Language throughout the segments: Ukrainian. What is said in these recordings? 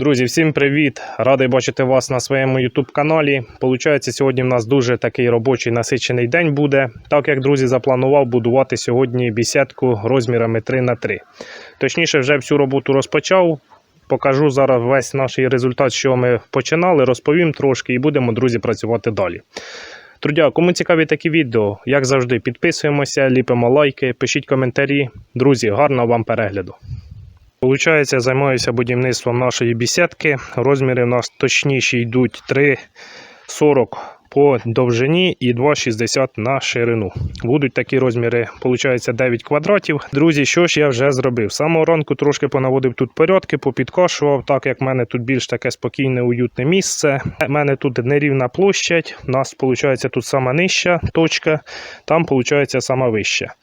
Друзі, всім привіт! Радий бачити вас на своєму YouTube каналі. Получається, сьогодні в нас дуже такий робочий насичений день буде. Так як друзі запланував будувати сьогодні бісідку розмірами 3 на 3 Точніше, вже всю роботу розпочав. Покажу зараз весь наш результат, що ми починали, розповім трошки і будемо, друзі, працювати далі. Трудя, кому цікаві такі відео, як завжди, підписуємося, ліпимо лайки, пишіть коментарі. Друзі, гарного вам перегляду. Получається, займаюся будівництвом нашої бісідки. Розміри у нас точніші йдуть 3,40 по довжині і 2,60 на ширину. Будуть такі розміри, получається 9 квадратів. Друзі, що ж я вже зробив? З самого ранку трошки понаводив тут порядки, попідкошував, так як в мене тут більш таке спокійне, уютне місце. У мене тут нерівна площадь. У нас виходить тут сама нижча точка, там виходить сама вища.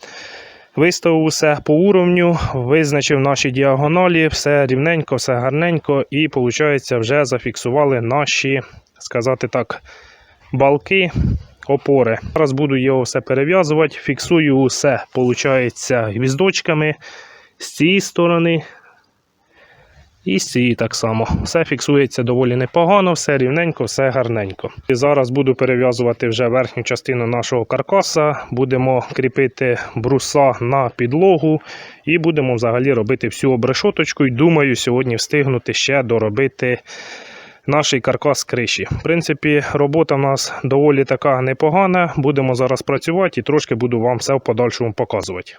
Виставив усе по уровню, визначив наші діагоналі, все рівненько, все гарненько, і, виходить, вже зафіксували наші, сказати так, балки, опори. Зараз буду його все перев'язувати, фіксую усе, виходить, гвіздочками з цієї сторони. І з цієї так само. Все фіксується доволі непогано, все рівненько, все гарненько. І зараз буду перев'язувати вже верхню частину нашого каркаса, будемо кріпити бруса на підлогу і будемо взагалі робити всю обрешоточку. І думаю, сьогодні встигнути ще доробити наш каркас криші. В принципі, робота в нас доволі така непогана. Будемо зараз працювати і трошки буду вам все в подальшому показувати.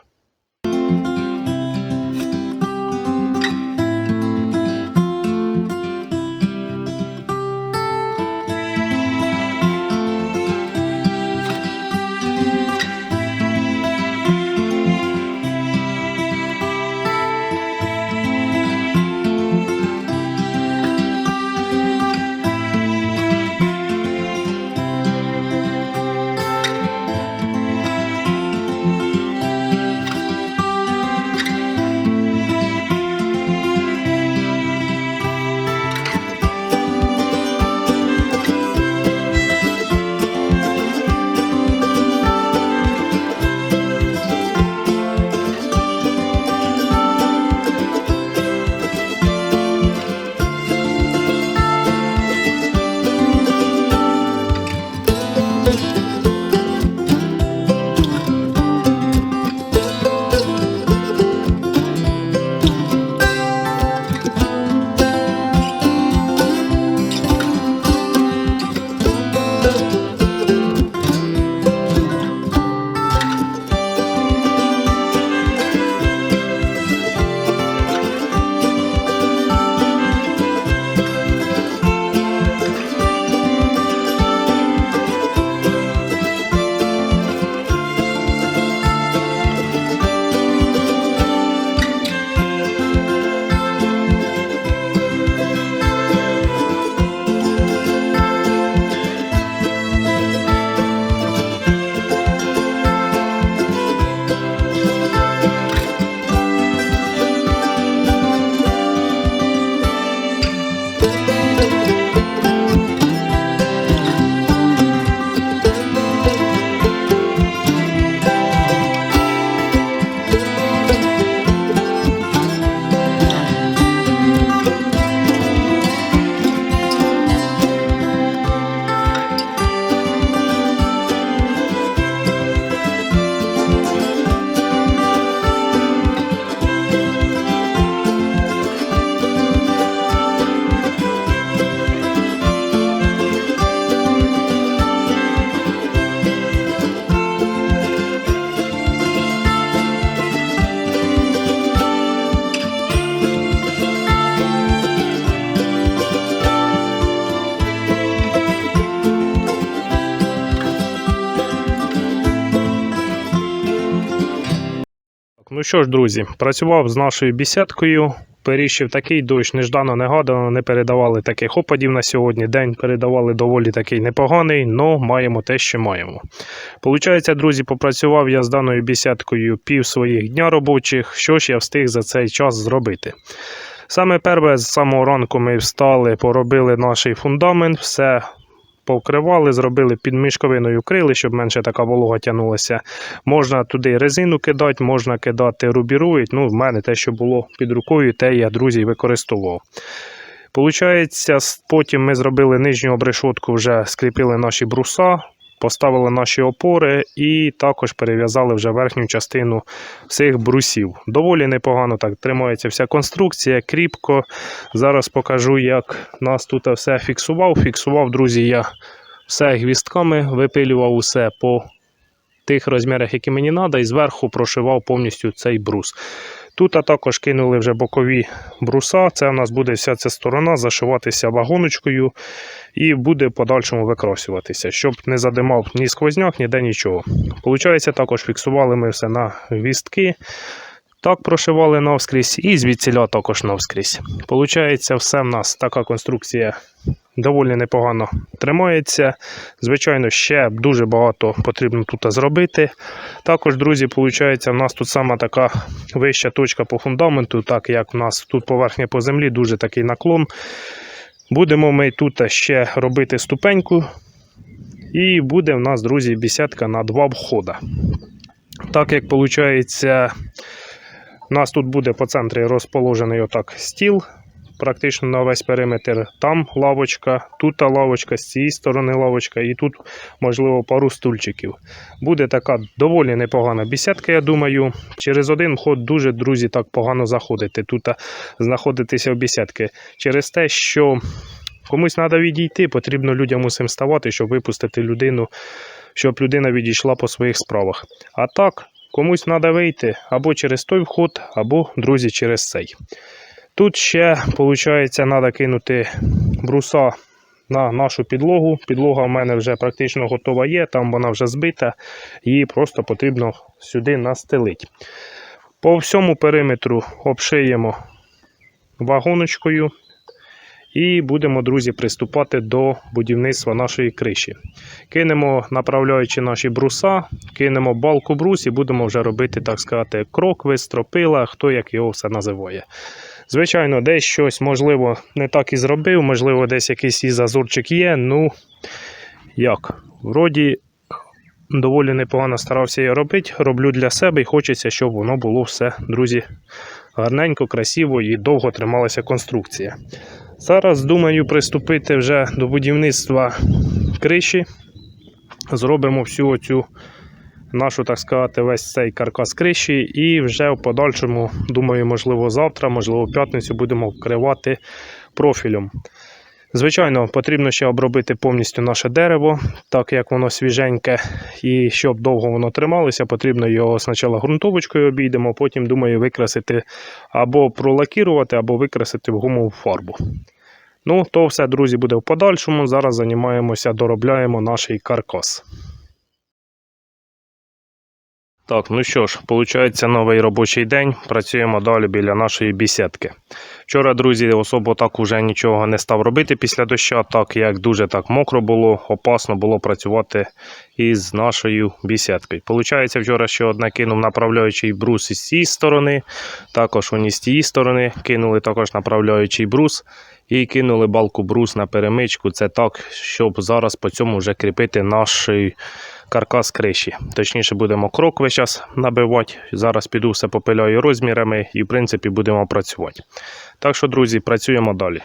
Ну що ж, друзі, працював з нашою бісідкою. Періщив такий дощ, неждано, негадано, не передавали таких опадів на сьогодні. День передавали доволі такий непоганий, але маємо те, що маємо. Получається, друзі, попрацював я з даною бісідкою пів своїх дня робочих. Що ж я встиг за цей час зробити? Саме перше, з самого ранку ми встали, поробили наш фундамент, все повкривали, зробили під мішковиною крили, щоб менше така волога тягнулася. Можна туди резину кидати, можна кидати рубірують. Ну, в мене те, що було під рукою, те я, друзі, використовував. Получається, потім ми зробили нижню обрешотку, вже скріпили наші бруса, поставили наші опори і також перев'язали вже верхню частину всіх брусів. Доволі непогано так тримається вся конструкція, кріпко. Зараз покажу, як нас тут все фіксував. Фіксував, друзі, я все гвістками, випилював усе по тих розмірах, які мені треба, і зверху прошивав повністю цей брус. Тут також кинули вже бокові бруса. Це у нас буде вся ця сторона зашиватися вагоночкою і буде в подальшому викросюватися, щоб не задимав ні сквозняк, ніде нічого. Получається, також фіксували ми все на гвістки. Так прошивали навскрізь і звідсіля також навскрізь. Получається, все в нас така конструкція доволі непогано тримається. Звичайно, ще дуже багато потрібно тут зробити. Також, друзі, виходить, в нас тут сама така вища точка по фундаменту, так як в нас тут поверхня по землі, дуже такий наклон. Будемо ми тут ще робити ступеньку. І буде в нас, друзі, бесідка на два входа. Так як виходить, у нас тут буде по центрі розположений отак стіл, практично на весь периметр. Там лавочка, тут лавочка, з цієї сторони лавочка, і тут, можливо, пару стульчиків. Буде така доволі непогана бесідка, я думаю. Через один вход дуже, друзі, так погано заходити. Тут знаходитися в бесідки. Через те, що комусь треба відійти, потрібно людям усім ставати, щоб випустити людину, щоб людина відійшла по своїх справах. А так, комусь треба вийти або через той вход, або, друзі, через цей. Тут ще, виходить, треба кинути бруса на нашу підлогу. Підлога в мене вже практично готова є, там вона вже збита, її просто потрібно сюди настелити. По всьому периметру обшиємо вагоночкою і будемо, друзі, приступати до будівництва нашої криші. Кинемо, направляючи наші бруса, кинемо балку брус і будемо вже робити, так сказати, крокви, стропила, хто як його все називає. Звичайно, десь щось, можливо, не так і зробив, можливо, десь якийсь і зазорчик є. Ну, як? Вроді, доволі непогано старався я робити. Роблю для себе і хочеться, щоб воно було все, друзі, гарненько, красиво і довго трималася конструкція. Зараз думаю приступити вже до будівництва криші. Зробимо всю оцю нашу, так сказати, весь цей каркас криші, і вже в подальшому, думаю, можливо, завтра, можливо, в п'ятницю будемо вкривати профілем. Звичайно, потрібно ще обробити повністю наше дерево, так як воно свіженьке, і щоб довго воно трималося, потрібно його спочатку ґрунтовочкою обійдемо, потім, думаю, викрасити або пролакірувати, або викрасити в гумову фарбу. Ну, то все, друзі, буде в подальшому. Зараз займаємося, доробляємо наш каркас. Так, ну що ж, виходить новий робочий день. Працюємо далі біля нашої бісідки. Вчора, друзі, особо так уже нічого не став робити після дощу, так як дуже так мокро було, опасно було працювати із нашою бісідкою. Получається, вчора ще одне кинув направляючий брус із цієї сторони, також вони з тієї сторони кинули також направляючий брус і кинули балку брус на перемичку. Це так, щоб зараз по цьому вже кріпити наш каркас криші. Точніше, будемо крокви зараз набивати. Зараз піду все попиляю розмірами і, в принципі, будемо працювати. Так що, друзі, працюємо далі.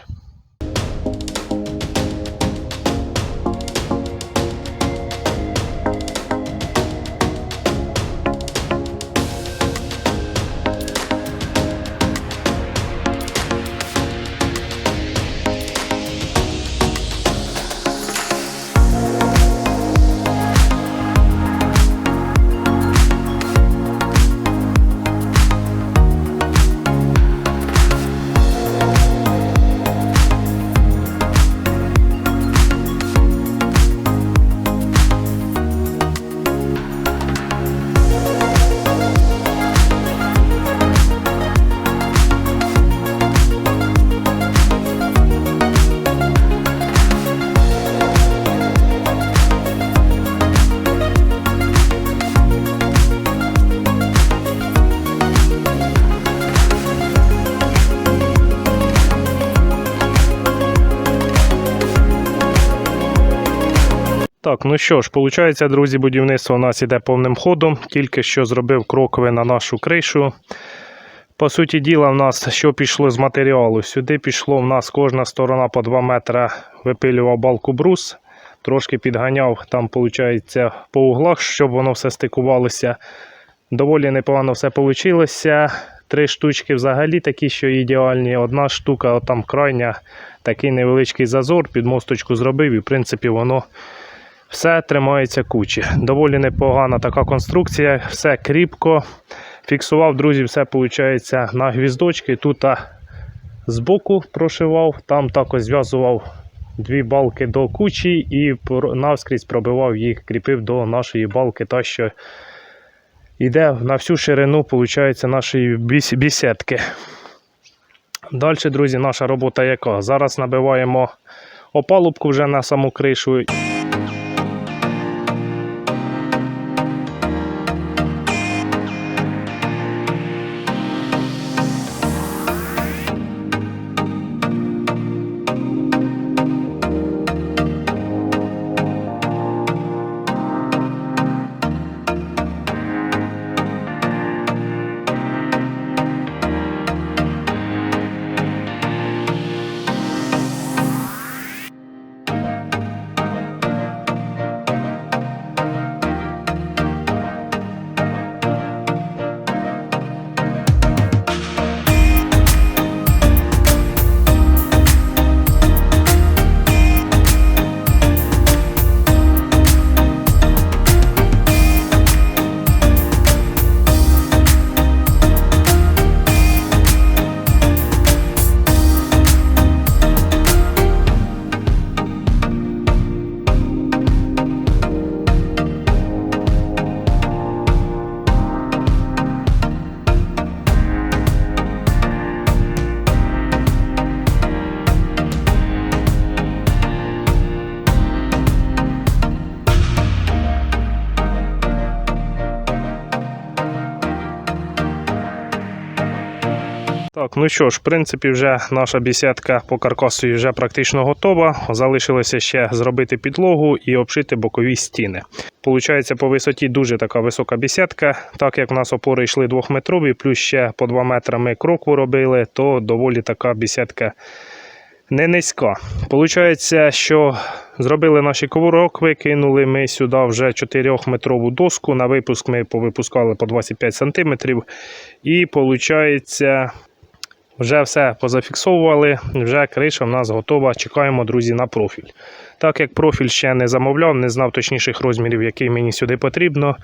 Так, ну що ж, виходить, друзі, будівництво у нас іде повним ходом. Тільки що зробив крокове на нашу кришу. По суті діла, в нас що пішло з матеріалу? Сюди пішло в нас кожна сторона по 2 метри випилював балку брус, трошки підганяв там, виходить, по углах, щоб воно все стикувалося. Доволі непогано все вийшло. Три штучки взагалі такі, що ідеальні. Одна штука, там крайня, такий невеличкий зазор, під мосточку зробив, і в принципі воно все тримається кучі. Доволі непогана така конструкція, все кріпко. Фіксував, друзі, все виходить на гвіздочки. Тут збоку прошивав, там також зв'язував дві балки до кучі і навскрізь пробивав їх, кріпив до нашої балки, та що йде на всю ширину виходить, нашої біс- бісідки. Далі, друзі, наша робота яка? Зараз набиваємо опалубку вже на саму кришу. Так, ну що ж, в принципі, вже наша бісідка по каркасу вже практично готова. Залишилося ще зробити підлогу і обшити бокові стіни. Получається, по висоті дуже така висока бісідка. Так як в нас опори йшли двохметрові, плюс ще по 2 метри ми кроку робили, то доволі така бісідка не низька. Получається, що зробили наші ковурок, викинули ми сюди вже 4-метрову доску. На випуск ми повипускали по 25 см. І виходить, вже все позафіксовували, вже криша в нас готова. Чекаємо, друзі, на профіль. Так як профіль ще не замовляв, не знав точніших розмірів, який мені сюди потрібно.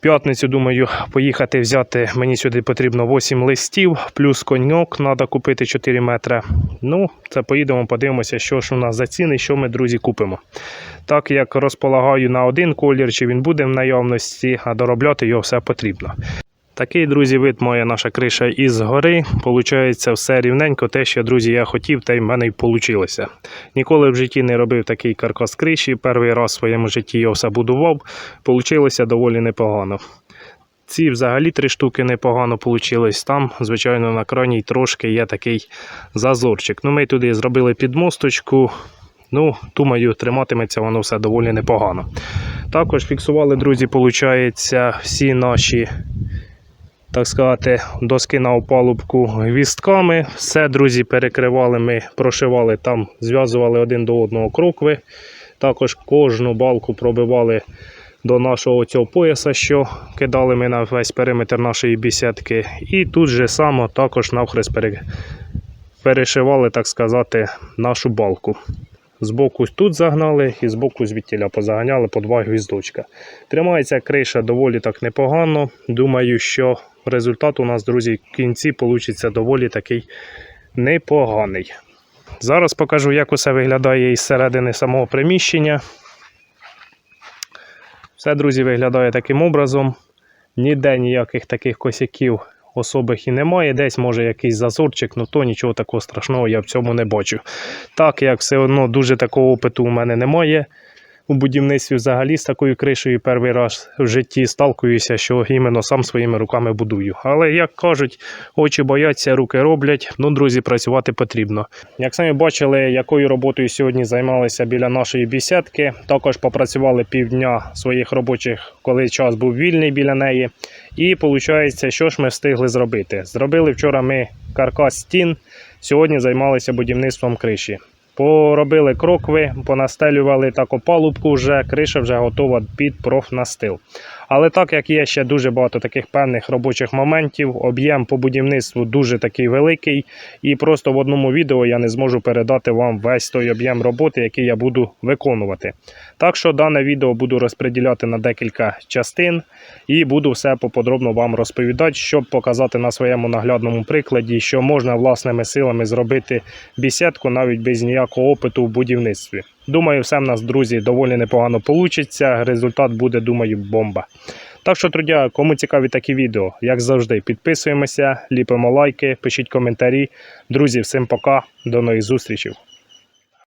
П'ятницю, думаю, поїхати взяти. Мені сюди потрібно 8 листів, плюс коньок, треба купити 4 метри. Ну, це поїдемо, подивимося, що ж у нас за ціни, що ми, друзі, купимо. Так як розполагаю на один колір, чи він буде в наявності, а доробляти його все потрібно. Такий, друзі, вид моя наша криша із гори. Получається все рівненько. Те, що, друзі, я хотів, те й в мене й вийшло. Ніколи в житті не робив такий каркас криші. Перший раз в своєму житті його все будував. Получилося доволі непогано. Ці взагалі три штуки непогано вийшло. Там, звичайно, на крайній трошки є такий зазорчик. Ну, ми туди зробили підмосточку. Ну, думаю, триматиметься воно все доволі непогано. Також фіксували, друзі, виходить, всі наші так сказати, доски на опалубку гвістками. Все, друзі, перекривали ми, прошивали там, зв'язували один до одного крокви. Також кожну балку пробивали до нашого цього пояса, що кидали ми на весь периметр нашої бісідки. І тут же само також навхрест пере- перешивали, так сказати, нашу балку. Збоку тут загнали і збоку звідтіля позаганяли по два гвіздочка. Тримається криша доволі так непогано. Думаю, що результат у нас, друзі, в кінці вийде доволі такий непоганий. Зараз покажу, як усе виглядає із середини самого приміщення. Все, друзі, виглядає таким образом. Ніде ніяких таких косяків особих і немає. Десь може якийсь зазорчик, ну то нічого такого страшного я в цьому не бачу. Так як все одно дуже такого опиту у мене немає. У будівництві взагалі з такою кришею перший раз в житті сталкуюся, що іменно сам своїми руками будую. Але як кажуть, очі бояться, руки роблять. Ну, друзі, працювати потрібно. Як самі бачили, якою роботою сьогодні займалися біля нашої бісідки. Також попрацювали півдня своїх робочих, коли час був вільний біля неї. І виходить, що ж ми встигли зробити? Зробили вчора ми каркас стін. Сьогодні займалися будівництвом криші. Поробили крокви, понастелювали так опалубку вже, криша вже готова під профнастил. Але так як є ще дуже багато таких певних робочих моментів, об'єм по будівництву дуже такий великий, і просто в одному відео я не зможу передати вам весь той об'єм роботи, який я буду виконувати. Так що дане відео буду розподіляти на декілька частин і буду все поподробно вам розповідати, щоб показати на своєму наглядному прикладі, що можна власними силами зробити бісідку навіть без ніякого опиту в будівництві. Думаю, все в нас, друзі, доволі непогано получиться. Результат буде, думаю, бомба. Так що, друзі, кому цікаві такі відео, як завжди, підписуємося, ліпимо лайки, пишіть коментарі. Друзі, всім пока, до нових зустрічей.